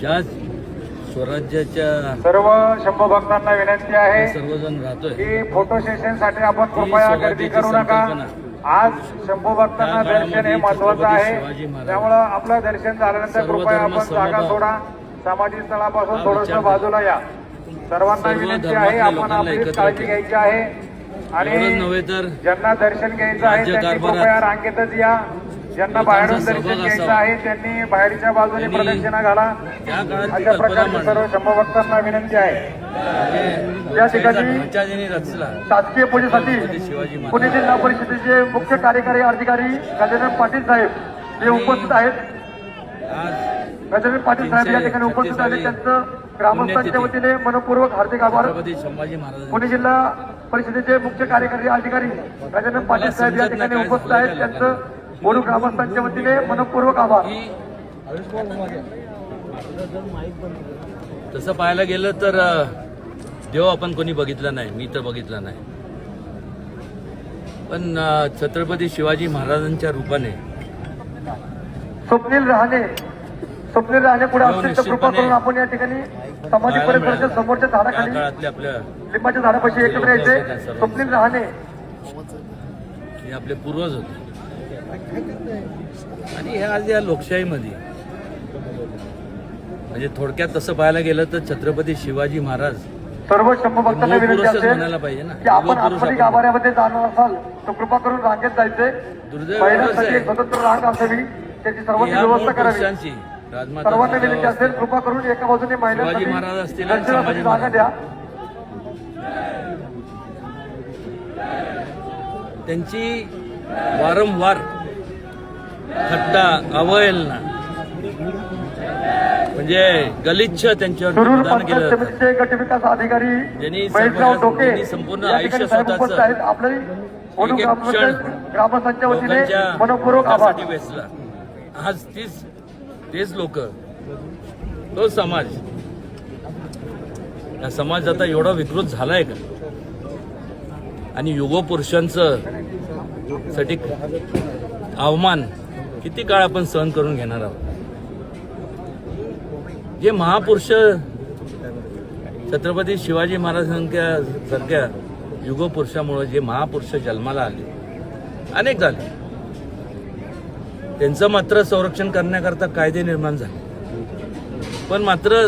ज्या स्वराज्याच्या सर्व शंभू भक्तांना विनंती आहे सर्वजण राहतोय. की फोटो सेशनसाठी आपण कृपया गर्दी करू नका. आज शंभू भक्तांना दर्शन हे महत्वाचं आहे. त्यामुळं आपलं दर्शन झाल्यानंतर कृपया आपण जागा सोडा. समाधी स्थळापासून थोडस बाजूला या. सर्वांना सर्व विनंती आहे आपण आपली काळजी. घ्यायची आहे. आणि नव्हे तर ज्यांना दर्शन घ्यायचं आहे त्यांनी कृपया रांगेतच या. ज्यांना बाहेरून दर्शन घ्यायचं. आहे त्यांनी बाहेरच्या बाजूने प्रदक्षिणा घाला. अशा प्रकारची सर्व मांडली. शंभू भक्तांना विनंती आहे. या ठिकाणी शासकीय पूजेसाठी. पुणे जिल्हा परिषदेचे मुख्य कार्यकारी अधिकारी गजानन पाटील साहेब जे उपस्थित आहेत. गजानन पाटील साहेब या ठिकाणी उपस्थित आहेत. त्यांचं ग्रामस्थांच्या वतीने मनपूर्वक हार्दिक आभार. पुणे जिल्हा परिषदेचे मुख्य कार्यकारी अधिकारी गजानन पाटील साहेब या ठिकाणी उपस्थित आहेत. त्यांचं बोलू ग्रामस्थांच्या वतीने मनपूर्वक आभार. तसं पाहायला गेलं तर देव आपण कोणी बघितला नाही मी तर बघितला नाही. पण छत्रपती शिवाजी महाराजांच्या रूपाने स्वप्नील रहाणे स्वप्नील रहाणे पुढे कृपा करून आपण या ठिकाणी समाधी परिसराच्या. समोरच्या झाडाखाली लिंबाच्या झाडापाशी एकत्र यायचे. स्वप्नील रहाणे. हे आपले पूर्वज होते. आणि हे आज या लोकशाहीमध्ये म्हणजे थोडक्यात तसं पाहायला गेलं तर छत्रपती शिवाजी महाराज सर्व शंभू भक्तांना मूळ विनंती म्हणायला पाहिजे ना. की आपण आपण. गाभाऱ्यामध्ये जाणार असाल तर कृपा करून रांगेत जायचे. दुर्दैव स्वतंत्र रांग असावी. त्याची सर्वांची व्यवस्था करावी. सर्वांना विनंती असेल कृपा करून एका बाजूने शिवाजी महाराज असतील आणि दर्शनासाठी संभाजी जागा महाराज. द्या. त्यांची वारंवार थट्टा अवहेलना म्हणजे गलिच्छ त्यांच्यावर सुरूर विधान पंचायत केलं जातं. समितीचे गट विकास अधिकारी ज्यांनी महेशराव सर्व- डोके ज्यांनी संपूर्ण या आयुष्य साहेब स्वतःचं उपस्थित आहेत. एक एक ग्रामपंचायत क्षण ग्रामस्थांच्या वतीने लोकांच्या मनपूर्वक आभार. हितासाठी वेचला आज तीच तेच लोक. तो समाज. या समाज आता एवढा विकृत झालाय का? आणि युगोपुरुषांचं साठी अवमान किती काळ आपण सहन करून घेणार आहोत? जे महापुरुष छत्रपती शिवाजी महाराजांच्या सारख्या युगपुरुषामुळे जे महापुरुष जन्माला आले अनेक झाले. त्यांचं मात्र संरक्षण करण्याकरता कायदे निर्माण झाले. पण मात्र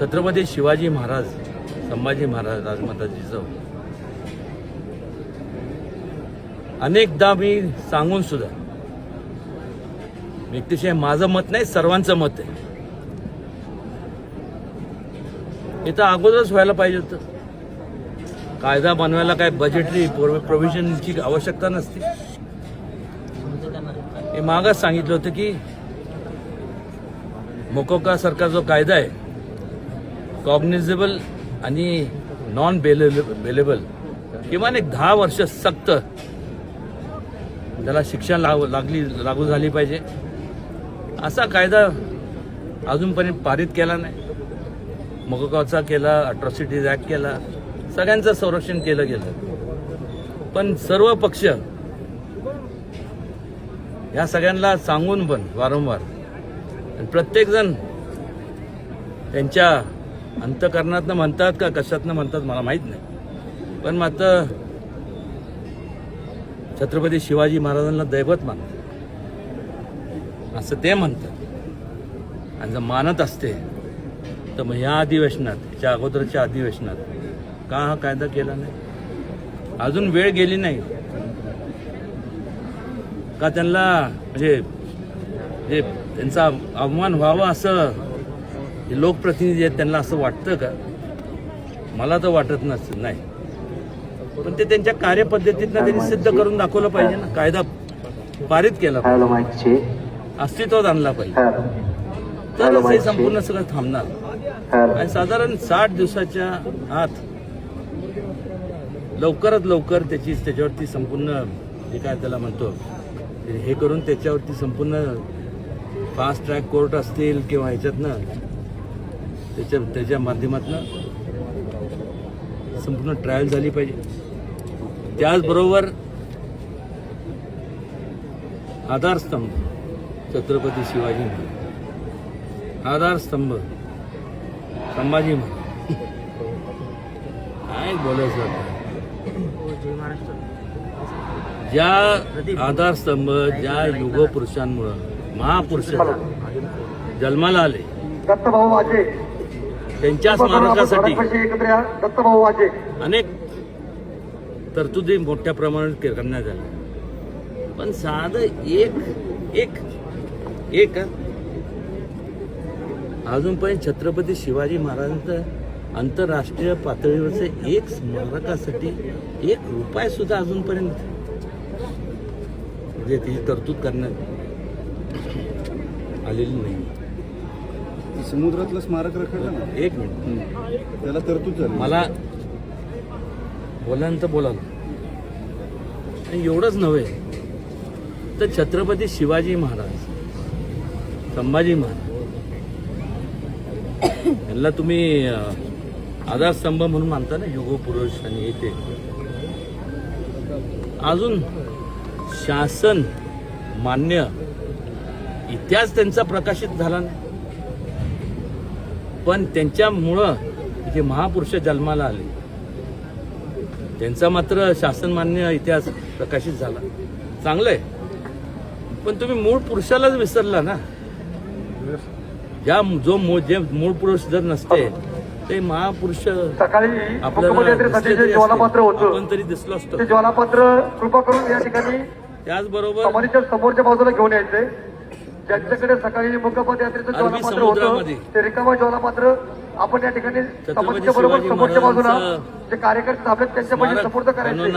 छत्रपती शिवाजी महाराज संभाजी महाराज राजमाता जिजाऊ अनेकदा मी सांगून सुद्धा व्यक्तिशय माझं मत नाही सर्वांचं मत आहे. हे तर अगोदरच व्हायला पाहिजे होतं. कायदा बनवायला काय बजेटरी प्रोव्हिजनची आवश्यकता नसते. हे मागच सांगितलं होतं की मोकोका सारखा जो कायदा आहे कॉग्निझेबल आणि नॉन बेलेबल किमान एक दहा वर्ष सक्त त्याला शिक्षा लाग लागली लागू झाली पाहिजे. असा कायदा अजूनपर्यंत पारित केला नाही. मोकोकाचा केला अट्रॉसिटीज ॲक्ट केला सगळ्यांचं संरक्षण केलं गेलं. पण सर्व पक्ष या सगळ्यांना सांगून पण वारंवार. आणि प्रत्येकजण त्यांच्या अंतकरणातनं म्हणतात का कशातनं म्हणतात मला माहीत नाही. पण मात्र छत्रपती शिवाजी महाराजांना दैवत मानतात. असं ते म्हणतात. आणि जर मानत असते तर मग ह्या अधिवेशनात याच्या अगोदरच्या अधिवेशनात का हा कायदा केला नाही? अजून वेळ गेली नाही. का त्यांना म्हणजे जे त्यांचा अवमान व्हावा असं जे लोकप्रतिनिधी आहेत त्यांना असं वाटतं का? मला तर वाटत नस नाही. पण ते त्यांच्या कार्यपद्धतीतनं त्यांनी सिद्ध करून दाखवलं पाहिजे ना. कायदा पारित केला पाहिजे. अस्तित्वात आणला पाहिजे. तरच हे संपूर्ण सगळं थांबणार. आणि साधारण साठ दिवसाच्या आत लवकरात लवकर त्याची त्याच्यावरती संपूर्ण जे काय त्याला म्हणतो हे करून त्याच्यावरती संपूर्ण फास्ट ट्रॅक कोर्ट असतील किंवा ह्याच्यातनं त्याच्या त्याच्या माध्यमातनं संपूर्ण ट्रायल झाली पाहिजे. त्याचबरोबर आधारस्तंभ छत्रपती शिवाजी महाराज. आधारस्तंभ संभाजी महाराज. काय बोलायचं आता? हो, ज्या आधारस्तंभ ज्या युगपुरुषांमुळं महापुरुष जन्माला आले दत्तभाऊ वाजे. त्यांच्या स्मारकासाठी दत्तभाऊ वाजे. अनेक तरतुदी मोठ्या प्रमाणात करण्यात आल्या. पण साधं एक एक एक अजूनपर्यंत छत्रपती शिवाजी महाराजांचं आंतरराष्ट्रीय पातळीवरचं एक स्मारकासाठी एक रुपया सुद्धा अजूनपर्यंत म्हणजे ती तरतूद करण्यात आलेली नाही. समुद्रातलं स्मारक रखडलं ना? एक मिनिट. त्याला तरतूद झाली. मला बोलायला तर बोलाल. आणि एवढंच नव्हे तर छत्रपती शिवाजी महाराज संभाजी महाराज यांना तुम्ही आधारस्तंभ म्हणून मानता ना? युगो पुरुष आणि हे ते. अजून शासन मान्य इतिहास त्यांचा प्रकाशित झाला नाही. पण त्यांच्यामुळं जे महापुरुष जन्माला आले. त्यांचा मात्र शासनमान्य इतिहास प्रकाशित झाला. चांगलं आहे पण तुम्ही मूळ पुरुषालाच विसरला ना. ज्या जो मूळ जे मूळ पुरुष जर नसते ते महापुरुष सकाळी आपल्याला जे तरी आपण दिसलो असतो. ते ज्वालापात्र कृपा करून या ठिकाणी त्याचबरोबर समोरच्या बाजूला घेऊन यायचंय ज्यांच्याकडे सकाळी मुकपद यात्रेचं ज्वालापात्र होतं. ते रिकामा ज्वालापात्र आपण या ठिकाणी समाधीच्या बरोबर समोरच्या बाजूला जे कार्यकर्ते थांबलेत त्यांच्या पैसे स्मारक सपोर्ट करायचे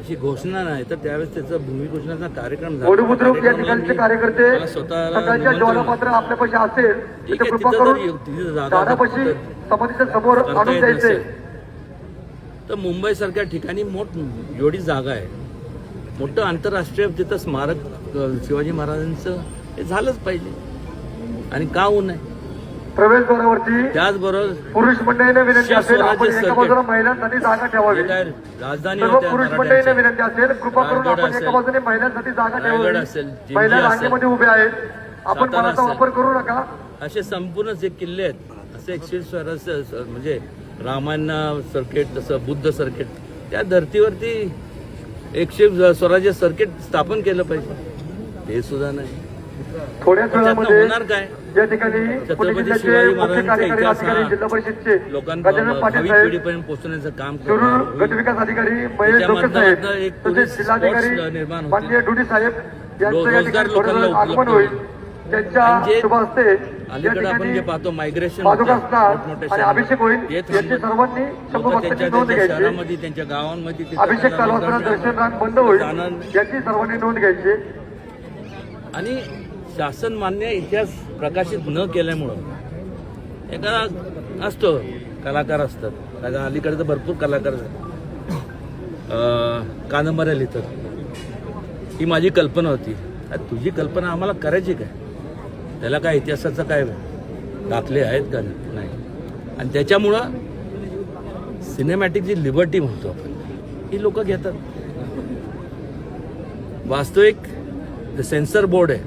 अशी घोषणा नाही तर त्यावेळेस त्याचा भूमिपूजनाचा कार्यक्रम झाला. बुद्रुक या ठिकाणचे कार्यकर्ते सकाळच्या निमंत्रण- ज्वालापात्र आपल्या पैसे असेल तर आहे, कृपा तिथं करून तिथं दादापाशी समाधीच्या समोर आणून द्यायचे. तर मुंबई सारख्या ठिकाणी मोठ एवढी जागा आहे मोठं आंतरराष्ट्रीय तिथं स्मारक शिवाजी महाराजांचं हे झालंच पाहिजे. आणि का होऊ नये? प्रवेशद्वारावरती त्याचबरोबर पुरुष मंडळीने विनंती असेल आपण स्वराज्य एका सर्किट. बाजूला महिलांसाठी जागा ठेवावी. राजधानी पुरुष मंडळीने विनंती असेल कृपा करून आपण एका बाजूने महिलांसाठी जागा ठेवावी. महिला रांगेमध्ये उभ्या आहेत. आपण मनाचा. वापर करू नका. असे संपूर्ण जे किल्ले आहेत असे एकशे म्हणजे रामायण सर्किट तसं बुद्ध सर्किट त्या धर्तीवरती एकशे स्वराज्य सर्किट स्थापन केलं पाहिजे. ते सुद्धा नाही. थोड्याच वेळामध्ये होणार काय? या ठिकाणी छत्रपती शिवाजी महाराजांचा इतिहास हा भावी पिढीपर्यंत पोहोचण्याचं काम करणार एक पोलीस निर्माण रोजगार लोकांना उपलब्ध होईल. त्यांच्या अलीकडे आपण जे पाहतो मायग्रेशन मोठमोठ्या. अभिषेक होईल सर्वांनी त्यांच्या त्यांच्या शहरामध्ये त्यांच्या गावांमध्ये अभिषेक दर्शन बंद होईल. याची सर्वांनी नोंद घ्यायची. आणि शासन मान्य इतिहास प्रकाशित न केल्यामुळं एका असतो कलाकार असतात. आता अलीकडे तर भरपूर कलाकार कादंबऱ्या लिहितात. ही माझी कल्पना होती. तुझी कल्पना आम्हाला करायची काय? त्याला काय इतिहासाचं काय दाखले आहेत का नाही? आणि त्याच्यामुळं सिनेमॅटिक जी लिबर्टी म्हणतो आपण ही लोक घेतात. वास्तविक जे सेन्सर बोर्ड आहे.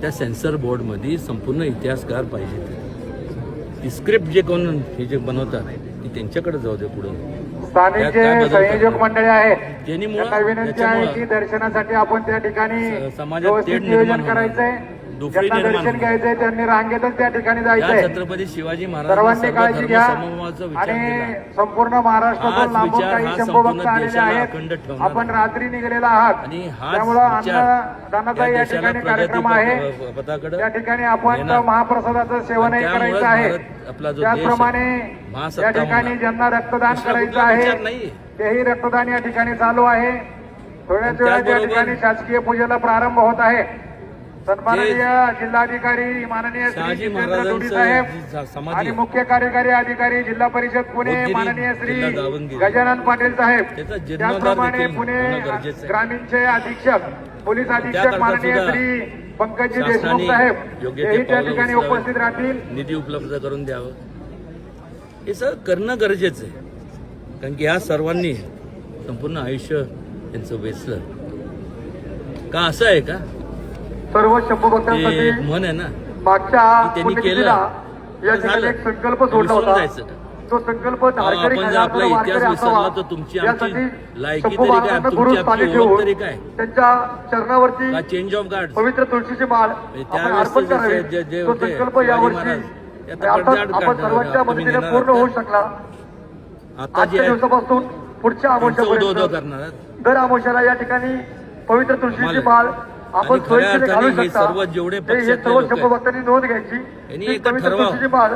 त्या सेन्सर बोर्डमध्ये संपूर्ण इतिहासकार पाहिजे ती. स्क्रिप्ट जे कोण हे जे बनवतात ती त्यांच्याकडे जाऊ दे पुढे. संयोजक? मंडळी आहेत ज्यांनी मुळं- आहे दर्शनासाठी आपण त्या ठिकाणी समाजात नियोजन. करायचंय. दुफळी ज्यांना दर्शन. घ्यायचंय त्यांनी रांगेतच त्या ठिकाणी या जायचंय छत्रपती शिवाजी महाराजांनी सर्वांनी सर्व काळजी घ्या विचार आणि केला संपूर्ण महाराष्ट्रातून हाच लांबून विचार काही हा शंभू संपूर्ण भक्त आलेले देशाला आहेत ठेवणार आपण. रात्री निघालेला आहात आणि हाच त्यामुळं विचार अन्नदानाचा या या देशाला ठिकाणी कार्यक्रम आहे प- पथाकडे त्या ठिकाणी आपण नेणार. महाप्रसादाचं सेवनही त्यामुळेच करायचं आहे भारत आपला जो देश आहे, त्याचप्रमाणे महासत्ता या ठिकाणी होणार. ज्यांना रक्तदान दुसरा करायचं कुठला विचार आहे नाहीये. तेही रक्तदान या ठिकाणी चालू आहे थोड्याच आणि वेळात या त्याचबरोबर- ठिकाणी शासकीय पूजेला प्रारंभ होत आहे सन्माननीय जिल्हाधिकारी माननीय श्री जितेंद्र जोडी साहेब आणि. मुख्य कार्यकारी अधिकारी जिल्हा परिषद पुणे माननीय श्री. गजानन पाटील साहेब त्याचप्रमाणे पुणे. ग्रामीणचे अधीक्षक पोलीस अधीक्षक माननीय श्री पंकजी देशमुख साहेब हेही त्या ठिकाणी. उपस्थित राहतील निधी उपलब्ध करून द्यावं हे सगळं करणं गरजेचं आहे कारण की ह्या सर्वांनी संपूर्ण आयुष्य त्यांचं वेचलं का असं आहे का सर्व शंभू भक्तांसाठी एक म्हण आहे ना मागच्या पुण्यतिथीला. या ठिकाणी. एक संकल्प सोडला होता. तो संकल्प धारकरी आपला इतिहास विसरला. तर तुमची आमची यासाठी लायकी शंभू तरी काय, महाराजांना तुमची गुरु आपली स्थानी ओळख ठेवून तरी काय? त्यांच्या चरणावरती चेंज ऑफ गार्ड पवित्र तुळशीची माळ अर्पण करावी तो संकल्प यावर्षी आपण सर्वांच्या मदतीने पूर्ण होऊ? शकला आजच्या दिवसापासून पुढच्या आमोशापर्यंत. दर आमोशाला या ठिकाणी पवित्र तुळशीची. माळ आपण सोयीस्कर घालू शकता हे- सर्व लोक शंभू आहेत. भक्तांनी नोंद घ्यायची. तुळशीची माळ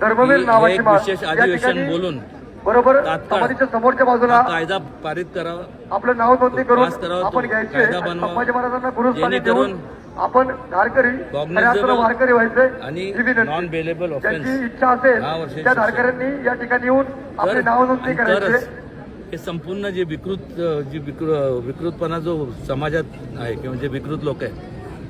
धर्मवीर नावाची माळ या ठिकाणी बोलून बरोबर समाधीच्या समोरच्या बाजूला कायदा पारित करावा आपलं नाव नोंदणी करून आपण घ्यायचे. संभाजी महाराजांना गुरुस्थानी देऊन आपण धारकरी वारकरी व्हायचे आणि ज्यांची इच्छा असेल त्या. धारकऱ्यांनी या ठिकाणी येऊन आपले नाव नोंदणी करायचे हे संपूर्ण जे विकृत जी विकृ विकृतपणा जो समाजात आहे किंवा जे विकृत लोक आहेत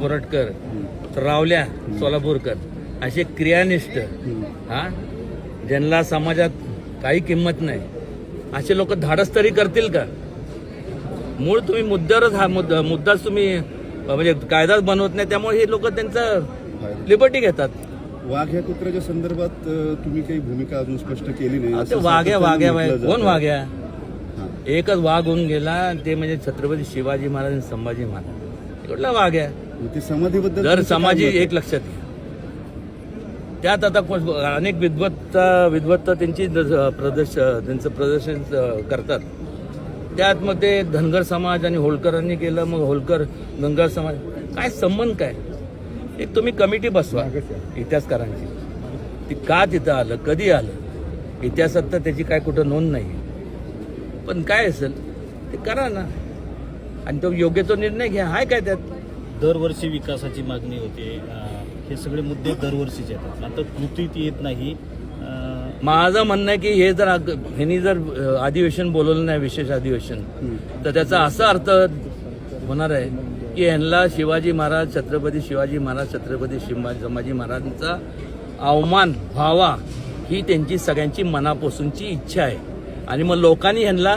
कोरटकर रावल्या सोलापूरकर. असे क्रियानिष्ठ हं. ज्यांना समाजात काही किंमत नाही. असे लोक धाडस तरी करतील का? मूळ तुम्ही मुद्द्यावरच हा मुद्दा मुद्दाच तुम्ही म्हणजे कायदाच बनवत नाही त्यामुळे हे लोक त्यांचं लिबर्टी घेतात. वाघ या कुत्र्याच्या संदर्भात तुम्ही काही भूमिका अजून स्पष्ट केली नाही. वाघ्या वाघ्या. कोण. वाघ्या. एकच वाघ होऊन गेला ते म्हणजे छत्रपती शिवाजी महाराज आणि संभाजी महाराज. कुठला वाघ आहे? समाधीबद्दल दर काय समाजी? एक लक्षात घ्या त्यात आता अनेक विद्वत्ता विद्वत्ता त्यांची प्रदर्श त्यांचं प्रदर्शन करतात. त्यात मग ते धनगर समाज आणि होळकरांनी केलं मग होळकर धनगर समाज. काय संबंध काय? एक तुम्ही कमिटी बसवा. इतिहासकारांची. ती का तिथं आलं कधी आलं? इतिहासात तर त्याची काय कुठं नोंद नाही पण काय असेल ते करा ना. आणि तो योग्य तो निर्णय घ्या. हाय काय त्यात? दरवर्षी विकासाची मागणी होते. हे सगळे मुद्दे दरवर्षीचे येतात. आता कृतीत येत नाही. माझं म्हणणं आहे की हे जर अग- ह्यांनी जर अधिवेशन बोलवलं नाही विशेष अधिवेशन. तर त्याचा असा अर्थ होणार आहे की यांना शिवाजी महाराज छत्रपती शिवाजी महाराज छत्रपती शिवाजी संभाजी महाराजांचा अवमान व्हावा ही त्यांची सगळ्यांची मनापासूनची इच्छा आहे. आणि मग लोकांनी ह्यांना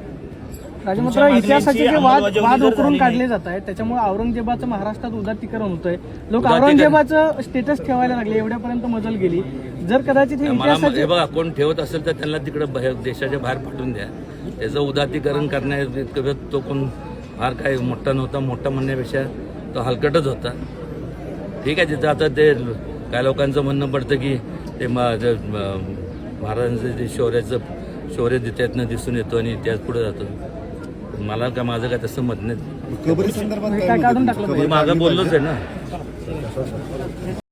राजमात्र इतिहासाचे जे वाद वाद उकरून काढले जात आहेत त्याच्यामुळे औरंगजेबाचं महाराष्ट्रात उदात्तीकरण होतंय. लोक उदात्तीकरण- औरंगजेबाचं स्टेटस ठेवायला लागले एवढ्यापर्यंत मजल गेली. जर कदाचित हे इतिहासाचे बघा कोण ठेवत असेल तर त्यांना तिकडे देशाच्या बाहेर पाठवून द्या. त्याचं उदातीकरण करण्या तो कोण फार काय मोठा नव्हता. मोठा म्हणण्यापेक्षा तो हलकटच होता. ठीक आहे तिथं आता ते काय लोकांचं म्हणणं पडतं की ते महाराजांचं जे शौर्याचं शौर्य त्यातनं दिसून येतो आणि त्यात पुढे जातो. मला काय माझं काय तसं मत नाही कबरी संदर्भात काय काय मत आहे काढून तुमचं? टाकलं कबरी मी मागं बोललोच? आहे ना